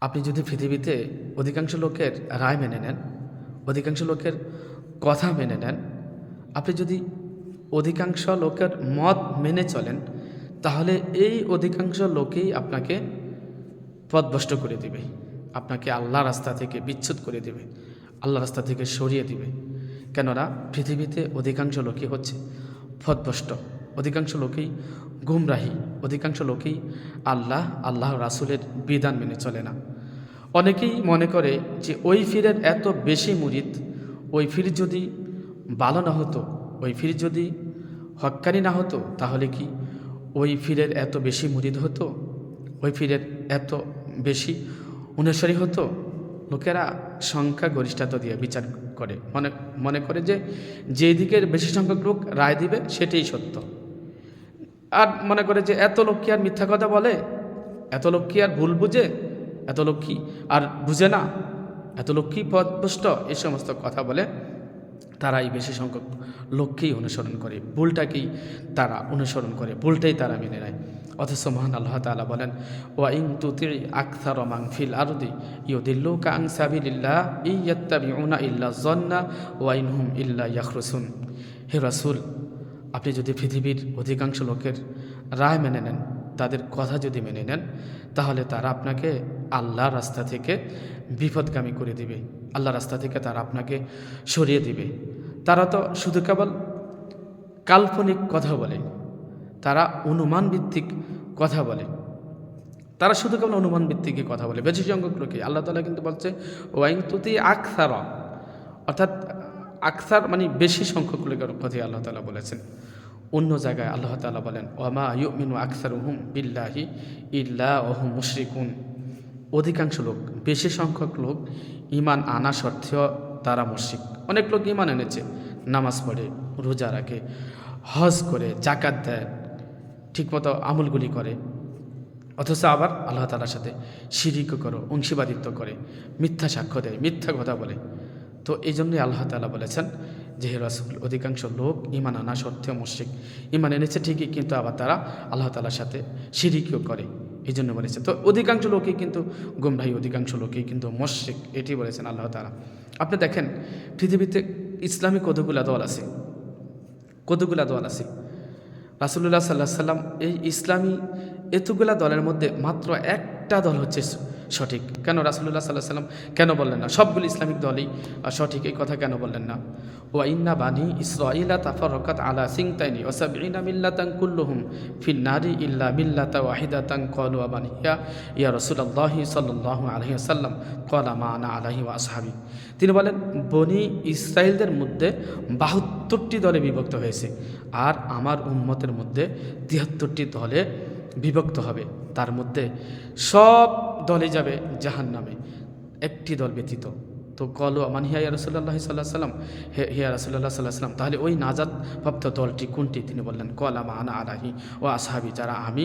আপনি যদি পৃথিবীতে অধিকাংশ লোকের রায় মেনে নেন, অধিকাংশ লোকের কথা মেনে নেন, আপনি যদি অধিকাংশ লোকের মত মেনে চলেন, তাহলে এই অধিকাংশ লোকেই আপনাকে পথভ্রষ্ট করে দিবে। আপনাকে আল্লাহ রাস্তা থেকে বিচ্ছুত করে দিবে আল্লাহ রাস্তা থেকে সরিয়ে দিবে। কেননা পৃথিবীতে অধিকাংশ লোকই হচ্ছে পথভ্রষ্ট, অধিকাংশ লোকেই গুমরাহি। অধিকাংশ লোকেই আল্লাহ আল্লাহ রাসুলের বিধান মেনে চলে না। অনেকেই মনে করে যে ওই ফিরের এত বেশি মুরিদ, ওই ফির যদি ভালো না হতো, ওই ফির যদি হক্কানি না হতো, তাহলে কি ওই ফিরের এত বেশি মুরিদ হতো? ওই ফিরের এত বেশি অনুসারী হতো? লোকেরা সংখ্যা গরিষ্ঠতা দিয়ে বিচার করে। মনে মনে করে যে যেই দিকের বেশি সংখ্যক লোক রায় দিবে, সেটাই সত্য। আর মনে করে যে এত লোক কি আর মিথ্যা কথা বলে? এত লোক কি আর ভুল বুঝে? এত লোক কি আর বুঝে না? এত লোক কি পথভ্রষ্ট এই সমস্ত কথা বলে তারাই বেশি সংখ্যক লোককেই অনুসরণ করে। ভুলটাকেই তারা অনুসরণ করে, ভুলটাই তারা মেনে নেয়। অথচ মহান আল্লাহ তাআলা বলেন ওয়াইং তুতি আকথার মাং ফিল আরদি ইউদিল্লু কাং সাবিলিল্লাহ ইয়াত্তাবিউনা ইল্লা জন্না ওয়াইন হুম ইল্লা ইয়াখরুসুন। হে রাসূল আপনি যদি পৃথিবীর অধিকাংশ লোকের রায় মেনে নেন, তাদের কথা যদি মেনে নেন, তাহলে তারা আপনাকে আল্লাহর রাস্তা থেকে বিপদগামী করে দিবে। আল্লাহ রাস্তা থেকে তারা আপনাকে সরিয়ে দিবে। তারা তো শুধু কেবল কাল্পনিক কথা বলে, তারা অনুমান ভিত্তিক কথা বলে। তারা শুধু কেবল অনুমান ভিত্তিক কথা বলে। বেশি সংখ্যক লোকে, আল্লাহ তালা কিন্তু বলছে ওয়াইং তুতি আকসার। অর্থাৎ আকসার মানে বেশি সংখ্যক লোকের কথাই আল্লাহ তালা বলেছেন। অন্য জায়গায় আল্লাহ তালা বলেন ওমা ইউমিনু আকসার হুম বিল্লাহি ইল্লা ওহু মুশরিকুন। অধিকাংশ লোক, বেশি সংখ্যক লোক ইমান আনা সত্ত্বেও তারা মুশরিক। অনেক লোক ইমান এনেছে, নামাজ পড়ে, রোজা রাখে, হজ করে জাকাত দেয়, ঠিকমতো আমলগুলি করে। অথচ আবার আল্লাহ তালার সাথে শিরিক করো অংশীবাদিত্ব করে, মিথ্যা সাক্ষ্য দেয়, মিথ্যা কথা বলে। তো এই জন্যই আল্লাহ তালা বলেছেন যে, হে রাসুল, অধিকাংশ লোক ইমান আনা সত্ত্বেও মুশ্রিক। ইমান এনেছে ঠিকই, কিন্তু আবার তারা আল্লাহ তালার সাথে শিরিকও করে। এই জন্য বলেছে। তো অধিকাংশ লোকই কিন্তু গুমরাহি, অধিকাংশ লোকই কিন্তু মশ্রিক। এটি বলেছেন আল্লাহ তালা আপনি দেখেন, পৃথিবীতে ইসলামী কতগুলা দল আছে? কতগুলা দল আছে? রাসুল্লাহ সাল্লাহ সাল্লাম এই ইসলামী এতগুলা দলের মধ্যে মাত্র একটা দল হচ্ছে সঠিক। কেন রাসুল্লাহ সাল্লাহ সাল্লাম কেন বললেন না? সবগুলি ইসলামিক দলই সঠিক এই কথা কেন বললেন না? ও ইন্না বানি ইসরাইলা তাফর রকাত আলা সিং তাইনি ওসাব ইনা মিল্লাতাং কুল্লুহুম ফিন নারী ইল্লা মিল্লাতা ওয়াহিদাতাং কলু আবান ইয়া ইয়া রসুল্লাহ সাল্লাহ আলহি আসাল্লাম কলা মা আনা আলাহি ওয়া আসহাবি। তিনি বলেন, বনি ইসরায়েলদের মধ্যে বাহাত্তরটি দলে বিভক্ত হয়েছে আর আমার উম্মতের মধ্যে তিয়াত্তরটি দলে বিভক্ত হবে। তার মধ্যে সব দলে যাবে জাহান নামে একটি দল ব্যতীত। তো কলো মান হিয়া রসুল্লাহ সাল্লাহ সাল্লাম? হে হিয়া রসুল্লাহ সাল্লাহ সাল্লাম, তাহলে ওই নাজাদ প্রাপ্ত দলটি কোনটি? তিনি বললেন, কলা মানা আলাহি ও আসাহাবি, যারা আমি,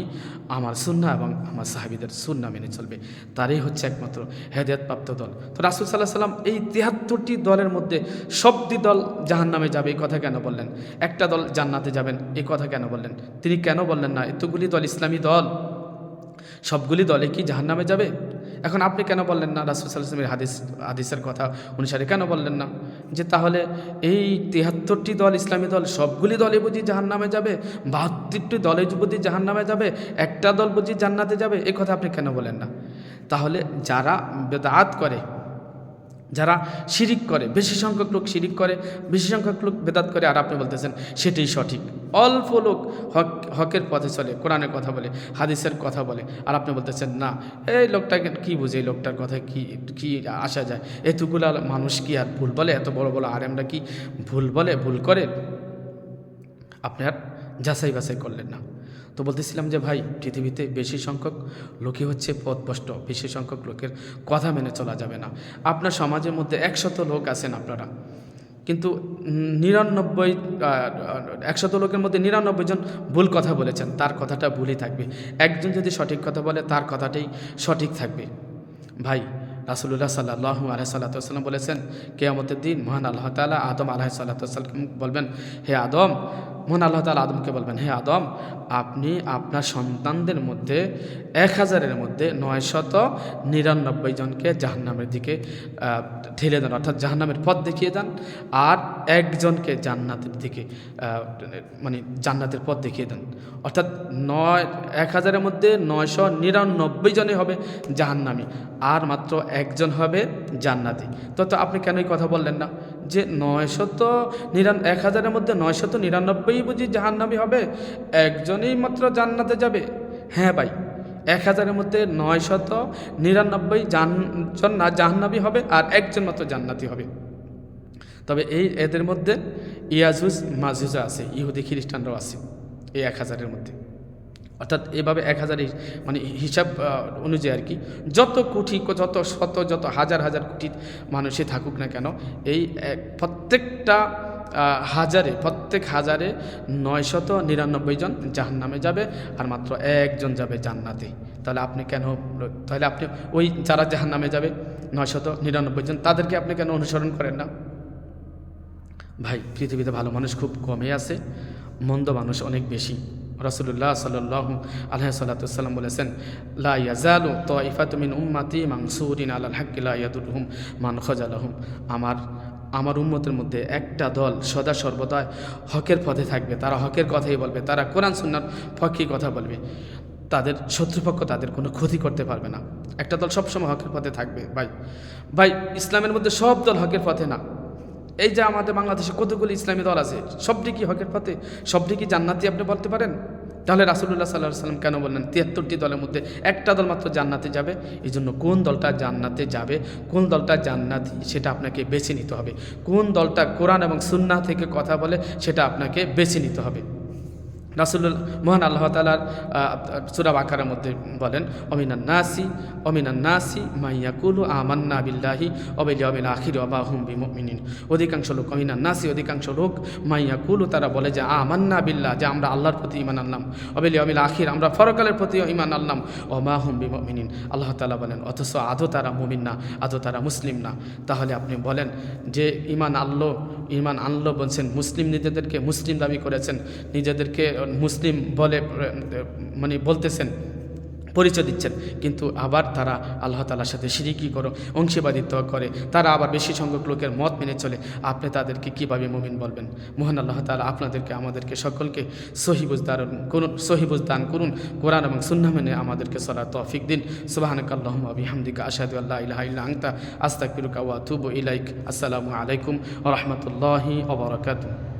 আমার সুন্না এবং আমার সাহাবিদের সুন্না মেনে চলবে, তারই হচ্ছে একমাত্র হেদায়ত প্রাপ্ত দল। তো রাসুল সাল্লাহ সাল্লাম এই তিয়াত্তরটি দলের মধ্যে সবটি দল জাহান নামে যাবে, এই কথা কেন বললেন? একটা দল জান্নাতে যাবেন, এই কথা কেন বললেন? তিনি কেন বললেন না? এতগুলি দল ইসলামী দল। সবগুলি দলে কি জাহান নামে যাবে? এখন আপনি কেন বললেন না রাসুল সাল্লামের হাদিস, হাদিসের কথা অনুসারে কেন বললেন না? যে তাহলে এই তিয়াত্তরটি দল, ইসলামী দল, সবগুলি দলে বুঝি জাহান নামে যাবে? বাহাত্তরটি দলে বুঝি জাহান নামে যাবে? একটা দল বুঝি জান্নাতে যাবে? এ কথা আপনি কেন বলেন না? তাহলে যারা বেদাত করে যারা শিরিক করে, বেশি সংখ্যক লোক শিরিক করে, বেশি সংখ্যক লোক বেদাত করে, আর আপনি বলতেছেন সেটাই সঠিক। অল্প লোক হক, হকের পথে চলে, কোরআনের কথা বলে, হাদিসের কথা বলে, আর আপনি বলতেছেন, না, এই লোকটাকে কি বুঝে, এই লোকটার কথা কি কি আসা যায়? এতগুলা মানুষ কি আর ভুল বলে? এত বড় বড় আর আমরা কি ভুল বলে, ভুল করে? আপনি আর যাচাই বাছাই করলেন না। তো বলতেছিলাম যে, ভাই, পৃথিবীতে বেশি সংখ্যক লোকই হচ্ছে পথভ্রষ্ট, বেশি সংখ্যক লোকের কথা মেনে চলা যাবে না। আপনার সমাজের মধ্যে একশত লোক আছেন আপনারা। কিন্তু নিরানব্বই একশত লোকের মধ্যে নিরানব্বই জন ভুল কথা বলেছেন, তার কথাটা ভুলই থাকবে। একজন যদি সঠিক কথা বলে, তার কথাটাই সঠিক থাকবে। ভাই রাসুল্লাহ সাল্লাহ আলহ সাল্লাতাম বলেছেন, কেয়ামতের দিন মহান আল্লাহ তালা আদম আলাহ সাল্লাতাম বলবেন, হে আদম, মহান আল্লাহ তালা আদমকে বলবেন, হে আদম, আপনি আপনার সন্তানদের মধ্যে এক হাজারের মধ্যে নয়শত নিরানব্বই জনকে জাহান্নামের দিকে ঠেলে দেন, অর্থাৎ জাহান্নামের পথ দেখিয়ে দেন, আর একজনকে জান্নাতের দিকে মানে জান্নাতের পথ দেখিয়ে দেন। অর্থাৎ নয়, এক হাজারের মধ্যে নয়শো নিরানব্বই জনে হবে জাহান্নামি, আর মাত্র একজন হবে জান্নাতি। তো তো আপনি কেন এই কথা বললেন না? যে নয়শত নিরান, এক হাজারের মধ্যে নয়শত নিরানব্বই বুঝি জাহান্নামি হবে? একজনই মাত্র জান্নাতে যাবে? হ্যাঁ ভাই, এক হাজারের মধ্যে নয়শত নিরানব্বই জান, জন না জাহান্নাবি হবে আর একজন মাত্র জান্নাতি হবে। তবে এই এদের মধ্যে ইয়াজুজ, মাজুজা আছে, ইহুদি খ্রিস্টানরাও আছে, এই এক হাজারের মধ্যে। অর্থাৎ এভাবে এক হাজার মানে হিসাব অনুযায়ী আর কি, যত কোটি, যত শত, যত হাজার হাজার কোটি মানুষই থাকুক না কেন, এই প্রত্যেকটা হাজারে, প্রত্যেক হাজারে নয়শত নিরানব্বই জন জাহান নামে যাবে আর মাত্র একজন যাবে জান্নাতে। তাহলে আপনি কেন, তাহলে আপনি ওই যারা জাহান্নামে যাবে নয়শত নিরানব্বই জন, তাদেরকে আপনি কেন অনুসরণ করেন না? ভাই, পৃথিবীতে ভালো মানুষ খুব কমই আছে, মন্দ মানুষ অনেক বেশি। রসুল্লাহ সাল্লাহ আলহ সাল্লাতাম বলেছেন, লা ইয়াজালু তো ইফাতুমিন উম্মাতি মাংসুরিন আল্লাহ হাক্কিলা ইয়াদুলহুম মান খজালহুম। আমার আমার উন্মতের মধ্যে একটা দল সদা সর্বদা হকের পথে থাকবে। তারা হকের কথাই বলবে, তারা কোরআন, সুন্নার পক্ষে কথা বলবে। তাদের শত্রুপক্ষ তাদের কোনো ক্ষতি করতে পারবে না। একটা দল সবসময় হকের পথে থাকবে। ভাই ভাই, ইসলামের মধ্যে সব দল হকের পথে না। এই যে আমাদের বাংলাদেশে কতগুলি ইসলামী দল আছে, সবটি কি হকের পথে? সবটি কি জান্নাতি আপনি বলতে পারেন? তাহলে রাসুল্লাহ সাল্লাহ সাল্লাম কেন বললেন, তিয়াত্তরটি দলের মধ্যে একটা দল মাত্র জান্নাতে যাবে? এই জন্য কোন দলটা জান্নাতে যাবে, কোন দলটা জান্নাতি সেটা আপনাকে বেছে নিতে হবে। কোন দলটা কোরআন এবং সুন্না থেকে কথা বলে সেটা আপনাকে বেছে নিতে হবে। রাসুল্লাহ মহান আল্লাহ তালার সুরাব আকারের মধ্যে বলেন অমিনান নাসি অমিনান নাসি মাইয়াকুলু আমান্না বিল্লাহি অবেলি অবিল আখির অবাহুম বিমিন অধিকাংশ লোক অমিনান নাসি অধিকাংশ লোক মাইয়াকুলু তারা বলে যে, আমান্না বিল্লাহ যে আমরা আল্লাহর প্রতি ইমান আনলাম। অবেলি অবিল আখির আমরা ফরকালের প্রতি ইমান আনলাম। অমাহুম বিমিন আল্লাহ তালা বলেন, অথচ আদৌ তারা মুমিন না, আদৌ তারা মুসলিম না। তাহলে আপনি বলেন যে ইমান আল্লাহ ইমান আনলো বলছেন মুসলিম নিজেদেরকে মুসলিম দাবি করেছেন নিজেদেরকে মুসলিম বলে মানে বলতেছেন। পরিচয় দিচ্ছেন। কিন্তু আবার তারা আল্লাহ তালার সাথে সিরিকি করো, অংশীবাদিত্ব করে। তারা আবার বেশি সংখ্যক লোকের মত মেনে চলে। আপনি তাদেরকে কীভাবে মুমিন বলবেন? মোহন আল্লাহ তালা আপনাদেরকে, আমাদেরকে সকলকে সহিবুজ দান করুন সহিবুজ দান করুন। কোরআন এবং সুন্না মেনে আমাদেরকে সলা তৌফিক দিন। সুবাহানক আল্লাহ আবিহামদিকা আসাদু আল্লাহ ইলাহা আংতা তুবু ইলাইক। আসসালামু আলাইকুম রাহমাতুল্লাহি ওয়া বারাকাতুহু।